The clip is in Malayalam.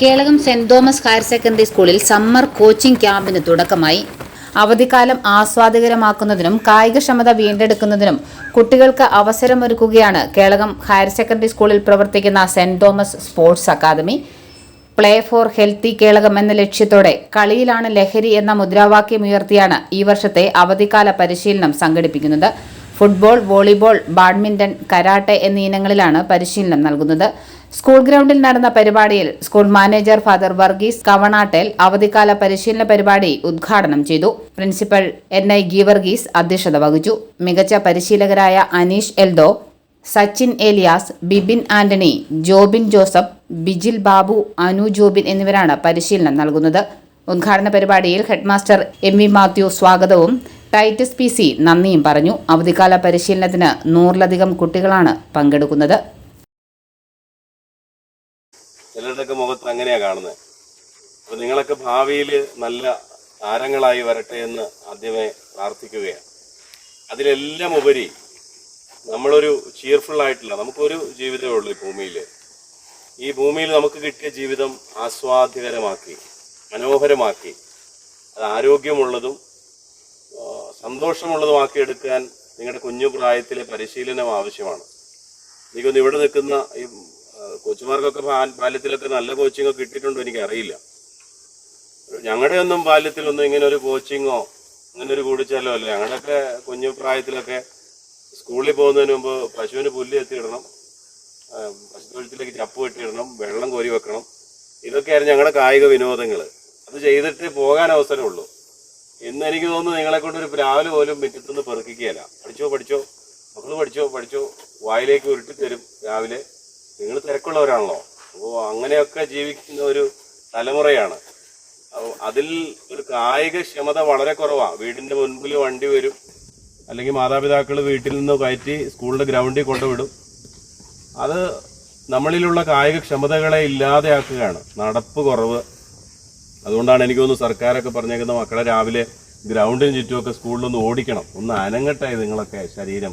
Kelakam saint Thomas higher secondary സ്കൂളിൽ സമ്മർ കോച്ചിംഗ് ക്യാമ്പിന് തുടക്കമായി. അവധിക്കാലം ആസ്വാദികരമാക്കുന്നതിനും കായികക്ഷമത വീണ്ടെടുക്കുന്നതിനും കുട്ടികൾക്ക് അവസരമൊരുക്കുകയാണ് കേളകം ഹയർ സെക്കൻഡറി സ്കൂളിൽ പ്രവർത്തിക്കുന്ന saint Thomas sports academy. Play for healthy Kelakam എന്ന ലക്ഷ്യത്തോടെ കളിയിലാണ് ലഹരി എന്ന മുദ്രാവാക്യം ഉയർത്തിയാണ് ഈ വർഷത്തെ അവധിക്കാല പരിശീലനം സംഘടിപ്പിക്കുന്നത്. ഫുട്ബോൾ വോളിബോൾ ബാഡ്മിന്റൺ കരാട്ടെ എന്നീ ഇനങ്ങളിലാണ് പരിശീലനം നൽകുന്നത്. സ്കൂൾ ഗ്രൗണ്ടിൽ നടന്ന പരിപാടിയിൽ school manager father Varghese Kavanattel അവധിക്കാല പരിശീലന പരിപാടി ഉദ്ഘാടനം ചെയ്തു. പ്രിൻസിപ്പൽ എൻ ഐ ഗീവർഗീസ് അധ്യക്ഷത വഹിച്ചു. മികച്ച പരിശീലകരായ അനീഷ് എൽദോ സച്ചിൻ ഏലിയാസ് ബിബിൻ ആന്റണി ജോബിൻ ജോസഫ് ബിജിൽ ബാബു അനു ജോബിൻ എന്നിവരാണ് പരിശീലനം നൽകുന്നത്. ഉദ്ഘാടന പരിപാടിയിൽ ഹെഡ്മാസ്റ്റർ എം വി മാത്യു സ്വാഗതവും ടൈറ്റസ് പി സി നന്ദിയും പറഞ്ഞു. അവധിക്കാല പരിശീലനത്തിന് നൂറിലധികം കുട്ടികളാണ് പങ്കെടുക്കുന്നത്. ചിലരുടെയൊക്കെ മുഖത്ത് അങ്ങനെയാ കാണുന്നത് അപ്പൊ നിങ്ങളൊക്കെ ഭാവിയിൽ നല്ല താരങ്ങളായി വരട്ടെ എന്ന് ആദ്യമേ പ്രാർത്ഥിക്കുകയാണ്. അതിലെല്ലാം ഉപരി നമ്മളൊരു ചിയർഫുൾ ആയിട്ടില്ല. നമുക്കൊരു ജീവിതമേ ഉള്ളൂ ഈ ഭൂമിയിൽ ഈ ഭൂമിയിൽ നമുക്ക് കിട്ടിയ ജീവിതം ആസ്വാദ്യകരമാക്കി മനോഹരമാക്കി അത് ആരോഗ്യമുള്ളതും ആ, സന്തോഷമുള്ളതുമാക്കി എടുക്കാൻ നിങ്ങളുടെ കുഞ്ഞു പ്രായത്തിലെ പരിശീലനം ആവശ്യമാണ്. എനിക്കൊന്ന് ഇവിടെ നിൽക്കുന്ന ഈ കോച്ചുമാർക്കൊക്കെ ബാല്യത്തിലൊക്കെ നല്ല കോച്ചിങ്ങോ കിട്ടിയിട്ടുണ്ടോ എനിക്കറിയില്ല. ഞങ്ങളുടെ ഒന്നും ബാല്യത്തിലൊന്നും ഇങ്ങനെ ഒരു കോച്ചിങ്ങോ അങ്ങനെ ഒരു കൂടിച്ചാലോ അല്ല. ഞങ്ങളുടെയൊക്കെ കുഞ്ഞു പ്രായത്തിലൊക്കെ സ്കൂളിൽ പോകുന്നതിന് മുമ്പ് പശുവിന് പുല്ല് എത്തിയിടണം പശുത്തൊഴുത്തിലേക്ക് ചപ്പ് കെട്ടിയിടണം വെള്ളം കോരി വെക്കണം. ഇതൊക്കെയായിരുന്നു ഞങ്ങളുടെ കായിക വിനോദങ്ങൾ അത് ചെയ്തിട്ട് പോകാൻ അവസരമുള്ളൂ. ഇന്ന് എനിക്ക് തോന്നുന്നു നിങ്ങളെ കൊണ്ട് ഒരു രാവിലെ പോലും മുറ്റത്തുനിന്ന് പെറുക്കിക്കുകയല്ല. പഠിച്ചോ പഠിച്ചോ? മക്കൾ പഠിച്ചോ പഠിച്ചോ? വായിലേക്ക് ഉരുട്ടി തരും രാവിലെ. നിങ്ങൾ തിരക്കുള്ളവരാണല്ലോ. അപ്പോൾ അങ്ങനെയൊക്കെ ജീവിക്കുന്ന ഒരു തലമുറയാണ്. അപ്പോൾ അതിൽ ഒരു കായിക ക്ഷമത വളരെ കുറവാണ് വീടിന്റെ മുൻപിൽ വണ്ടി വരും. അല്ലെങ്കിൽ മാതാപിതാക്കൾ വീട്ടിൽ നിന്ന് കയറ്റി സ്കൂളിന്റെ ഗ്രൗണ്ടിൽ കൊണ്ടുവിടും. അത് നമ്മളിലുള്ള കായിക ക്ഷമതകളെ ഇല്ലാതെയാക്കുകയാണ്. നടപ്പ് കുറവ്. അതുകൊണ്ടാണ് എനിക്ക് തോന്നുന്നു സർക്കാരൊക്കെ പറഞ്ഞേക്കുന്ന മക്കളെ രാവിലെ ഗ്രൗണ്ടിന് ചുറ്റുമൊക്കെ സ്കൂളിലൊന്ന് ഓടിക്കണം. ഒന്ന് അനങ്ങട്ടെ നിങ്ങളൊക്കെ ശരീരം.